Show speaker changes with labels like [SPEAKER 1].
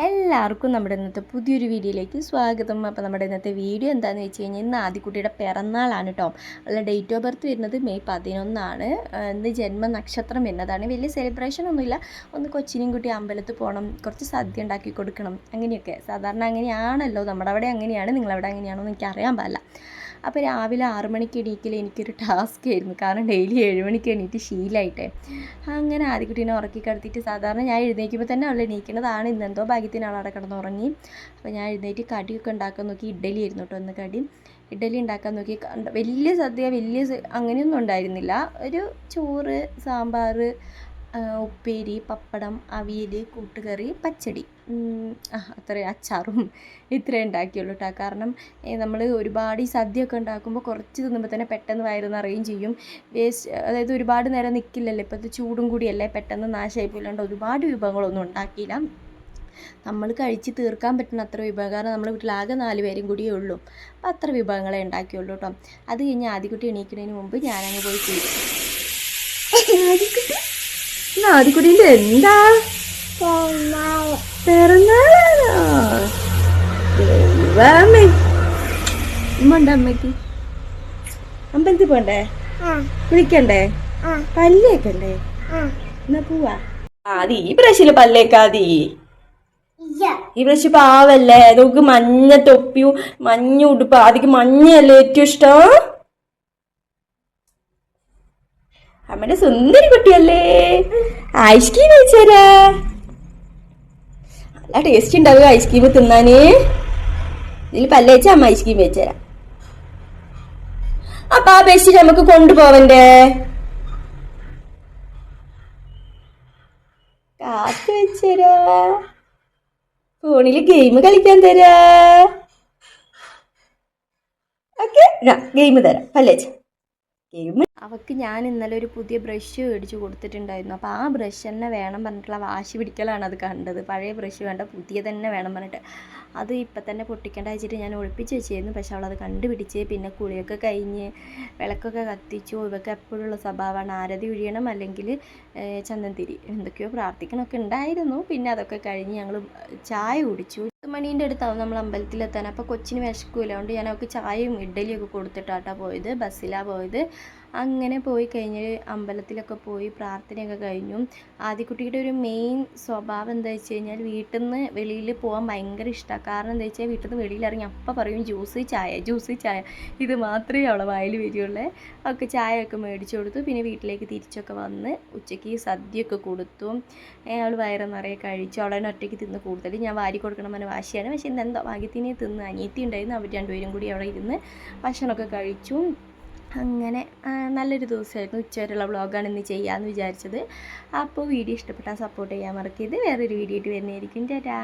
[SPEAKER 1] എല്ലാവർക്കും നമ്മുടെ ഇന്നത്തെ പുതിയൊരു വീഡിയോയിലേക്ക് സ്വാഗതം. അപ്പോൾ നമ്മുടെ ഇന്നത്തെ വീഡിയോ എന്താണെന്ന് വെച്ച് കഴിഞ്ഞാൽ ഇന്ന് ആദ്യക്കുട്ടിയുടെ പിറന്നാളാണ് കേട്ടോ. അല്ല ഡേറ്റ് ഓഫ് ബർത്ത് വരുന്നത് മെയ് പതിനൊന്നാണ്. ഇന്ന് ജന്മ നക്ഷത്രം വരുന്നതാണ്. വലിയ സെലിബ്രേഷൻ ഒന്നുമില്ല. ഒന്ന് കൊച്ചിനെയും കുട്ടി അമ്പലത്തിൽ പോകണം. കുറച്ച് സദ്യ ഉണ്ടാക്കി കൊടുക്കണം. അങ്ങനെയൊക്കെ. സാധാരണ അങ്ങനെയാണല്ലോ. നമ്മുടെ അവിടെ അങ്ങനെയാണ്. നിങ്ങളവിടെ അങ്ങനെയാണോ എന്ന് എനിക്ക് അറിയാൻ പാടില്ല. അപ്പോൾ രാവിലെ ആറു മണിക്ക് എണീക്കൽ എനിക്കൊരു ടാസ്ക് ആയിരുന്നു. കാരണം ഡെയിലി ഏഴ് മണിക്ക് എണീറ്റ് ശീലമായിട്ടെ അങ്ങനെ ആദ്യക്കുട്ടീനെ ഉറക്കി കിടത്തിയിട്ട് സാധാരണ ഞാൻ എഴുന്നേൽക്കുമ്പോൾ തന്നെ അവൾ എണീക്കുന്നതാണ് ഇന്നെന്തോ ഭാഗ്യത്തിന് അവൾ അവിടെ കിടന്ന് ഉറങ്ങി. അപ്പോൾ ഞാൻ എഴുന്നേറ്റ് കടിയൊക്കെ ഉണ്ടാക്കാൻ നോക്കി. ഇഡ്ഡലി ആയിരുന്നു കേട്ടോ ഒന്ന് കടി. ഇഡ്ഡലി ഉണ്ടാക്കാൻ നോക്കി. വലിയ സദ്യ വലിയ അങ്ങനെയൊന്നും ഉണ്ടായിരുന്നില്ല. ഒരു ചോറ് സാമ്പാർ ഉപ്പേരി പപ്പടം അവിയൽ കൂട്ടുകറി പച്ചടി. അത്രയും അച്ചാറും ഇത്രയും ഉണ്ടാക്കിയുള്ളൂ കേട്ടോ കാരണം നമ്മൾ ഒരുപാട് ഈ സദ്യയൊക്കെ ഉണ്ടാക്കുമ്പോൾ കുറച്ച് തിന്നുമ്പോൾ തന്നെ പെട്ടെന്ന് വയറ് നിറയും ചെയ്യും. വേസ്റ്റ് അതായത് ഒരുപാട് നേരം നിൽക്കില്ലല്ലോ ഇപ്പോഴത്തെ ചൂടും കൂടിയല്ലേ പെട്ടെന്ന് നാശമായി പോയില്ലാണ്ട് ഒരുപാട് വിഭവങ്ങളൊന്നും ഉണ്ടാക്കിയില്ല. നമ്മൾ കഴിച്ച് തീർക്കാൻ പറ്റുന്ന അത്ര വിഭവം. കാരണം നമ്മുടെ വീട്ടിലാകെ നാല് പേരും കൂടിയേ ഉള്ളൂ. അപ്പം അത്ര വിഭവങ്ങളെ ഉണ്ടാക്കിയുള്ളൂ കേട്ടോ അത് കഴിഞ്ഞ് ആദ്യക്കുട്ടി എണീക്കുന്നതിന് മുമ്പ് ഞാനങ്ങ് പോയി കുളിച്ചു ആദ്യക്കുട്ടീന്റെ എന്താ? പിറന്നാളാണോ? ദൈവമേ. ഉമ്മണ്ട അമ്മയ്ക്ക്? അമ്പലത്തിൽ പോണ്ടേ? കുളിക്കണ്ടേ? പല്ലേക്കണ്ടേ? എന്നാ പോവാ. ആദി ഈ പ്രാവശ്യം പല്ലേക്കാതി ഈ പ്രാവശ്യം പാവല്ലേ? നോക്ക് മഞ്ഞ തൊപ്പിയും മഞ്ഞ ഉടുപ്പ് ആദിക്ക് മഞ്ഞയല്ലേ ഏറ്റവും ഇഷ്ടം? അമ്മയുടെ സുന്ദരി കുട്ടിയല്ലേ? ഐസ്ക്രീം കഴിച്ചേരാ നല്ല ടേസ്റ്റ് ഉണ്ടാവുക ഐസ്ക്രീം തിന്നാന്. ഇതിൽ പല്ലേച്ച അമ്മ ഐസ്ക്രീം വെച്ചുതരാം അപ്പൊ ആ ബസ്സിൽ നമുക്ക് കൊണ്ടുപോവണ്ടേ കാത്ത് വെച്ചരാ ഫോണിൽ ഗെയിം കളിക്കാൻ തരാ. ഓക്കെ ഗെയിം തരാം. പല്ലേച്ച. ഗെയിം അവക്ക് ഞാൻ ഇന്നലെ ഒരു പുതിയ ബ്രഷ് മേടിച്ച് കൊടുത്തിട്ടുണ്ടായിരുന്നു. അപ്പോൾ ആ ബ്രഷ് തന്നെ വേണം പറഞ്ഞിട്ടുള്ള വാശി പിടിക്കലാണ് അത് കണ്ടത്. പഴയ ബ്രഷ് വേണ്ട പുതിയ തന്നെ വേണം പറഞ്ഞിട്ട്. അത് ഇപ്പം തന്നെ പൊട്ടിക്കേണ്ട വെച്ചിട്ട് ഞാൻ ഒളിപ്പിച്ച് വെച്ചിരുന്നു. പക്ഷെ അവളത് കണ്ടുപിടിച്ച് പിന്നെ കുളിയൊക്കെ കഴിഞ്ഞ് വിളക്കൊക്കെ കത്തിച്ചു. ഇവക്ക് എപ്പോഴുള്ള സ്വഭാവമാണ് ആരതി ഒഴിയണം അല്ലെങ്കിൽ ചന്ദനത്തിരി എന്തൊക്കെയോ പ്രാർത്ഥിക്കണമൊക്കെ ഉണ്ടായിരുന്നു. പിന്നെ അതൊക്കെ കഴിഞ്ഞ് ഞങ്ങൾ ചായ കുടിച്ചു. മണീന്റെ അടുത്താവും നമ്മൾ അമ്പലത്തിലെത്താൻ. അപ്പോൾ കൊച്ചിന് വിശക്കൂല. അതുകൊണ്ട് ഞാൻ അവൾക്ക് ചായയും ഇഡ്ഡലിയും ഒക്കെ കൊടുത്തിട്ടാട്ടാ പോയത്. ബസ്സിലാണ് പോയത്. അങ്ങനെ പോയി കഴിഞ്ഞ് അമ്പലത്തിലൊക്കെ പോയി പ്രാർത്ഥനയൊക്കെ കഴിഞ്ഞു. ആദ്യക്കുട്ടിയുടെ ഒരു മെയിൻ സ്വഭാവം എന്താ വെച്ച് കഴിഞ്ഞാൽ വീട്ടിൽ നിന്ന് വെളിയിൽ പോകാൻ ഭയങ്കര ഇഷ്ടമാണ് കാരണം എന്താ വെച്ചാൽ വീട്ടിൽ നിന്ന് വെളിയിൽ ഇറങ്ങി അപ്പം പറയും ജ്യൂസ് ചായ ജ്യൂസ് ചായ. ഇത് മാത്രമേ അവളെ വായിൽ വരികയുള്ളൂ അവൾക്ക് ചായയൊക്കെ മേടിച്ചു കൊടുത്തു. പിന്നെ വീട്ടിലേക്ക് തിരിച്ചൊക്കെ വന്ന് ഉച്ചയ്ക്ക് സദ്യയൊക്കെ കൊടുത്തു. അയാൾ വയറ് നിറയെ കഴിച്ചു. അവളെ ഒറ്റയ്ക്ക് തിന്ന് കൂടുതൽ. ഞാൻ വാരി കൊടുക്കണം എന്ന വാശിയാണ്. പക്ഷേ ഇന്ന് എന്തോ ഭാഗ്യത്തിനെ തിന്ന് അനിയത്തി ഉണ്ടായിരുന്നു. അവർ രണ്ടുപേരും കൂടി അവിടെ ഇരുന്ന് ഭക്ഷണമൊക്കെ കഴിച്ചു. അങ്ങനെ നല്ലൊരു ദിവസമായിരുന്നു. ഉച്ചവരെയുള്ള വ്ളോഗാണ് ഇന്ന് ചെയ്യാമെന്ന് വിചാരിച്ചത്. അപ്പോൾ വീഡിയോ ഇഷ്ടപ്പെട്ടാൽ സപ്പോർട്ട് ചെയ്യാൻ മറക്കരുത്. വേറൊരു വീഡിയോ ആയിട്ട് വരുന്നതായിരിക്കും. ടാറ്റാ.